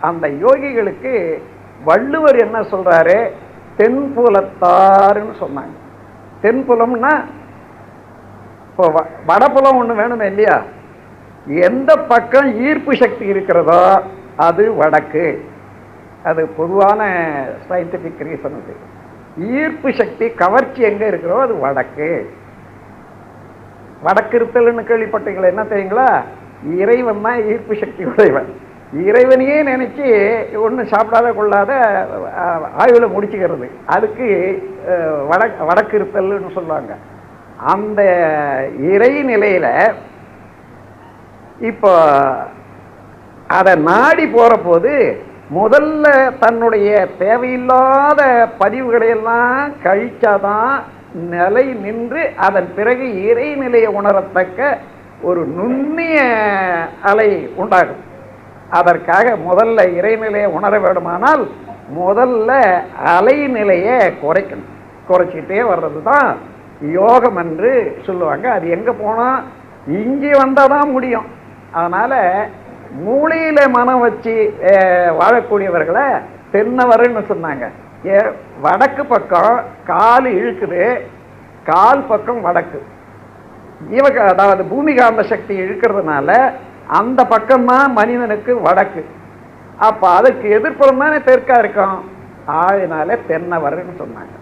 அந்த யோகிகளுக்கு வள்ளுவர் என்ன சொல்றாரு? தென்புலத்தாருன்னு சொன்னாங்க. தென்புலம்னா இப்போ வ- வடபுலம் ஒன்று வேணுமே இல்லையா? எந்த பக்கம் ஈர்ப்பு சக்தி இருக்கிறதோ அது வடக்கு. அது பொதுவான சயின்டிஃபிக் ரீசன் அது. ஈர்ப்பு சக்தி கவர்ச்சி எங்கே இருக்கிறதோ அது வடக்கு. வடக்கு இருத்தல்னு கேள்விப்பட்டீங்களா? என்ன தெரியுங்களா? இறைவன் தான் ஈர்ப்பு சக்தி உடையவன். இறைவனையே நினச்சி ஒன்றும் சாப்பிடாத கொள்ளாத ஆய்வில் முடிச்சுக்கிறது. அதுக்கு வட வடக்கு இருத்தல்னு சொல்லுவாங்க. அந்த இறை நிலையில் இப்போ அதை நாடி போகிற போது முதல்ல தன்னுடைய தேவையில்லாத பதிவுகளையெல்லாம் கழிச்சாதான் நிலை நின்று அதன் பிறகு இறைநிலையை உணரத்தக்க ஒரு நுண்ணிய அலை உண்டாகும். அதற்காக முதல்ல இறைநிலையை உணர வேண்டுமானால் முதல்ல அலைநிலையை குறைக்கணும். குறைச்சிட்டே வர்றது தான் யோகம் என்று சொல்லுவாங்க. அது எங்கே போனால் இங்கே வந்தால் தான் முடியும். அதனால் மூளையில் மனம் வச்சு வாழக்கூடியவர்களை தென்னவர்னு சொன்னாங்க. ஏ வடக்கு பக்கம் கால் இழுக்குது. கால் பக்கம் வடக்கு. இவங்க அதாவது பூமிகாந்த சக்தி இழுக்கிறதுனால அந்த பக்கம்தான் மனிதனுக்கு வடக்கு. அப்போ அதுக்கு எதிர்ப்புறம் தானே தெற்கா இருக்கும்? ஆயினால தென்னவர்னு சொன்னாங்க.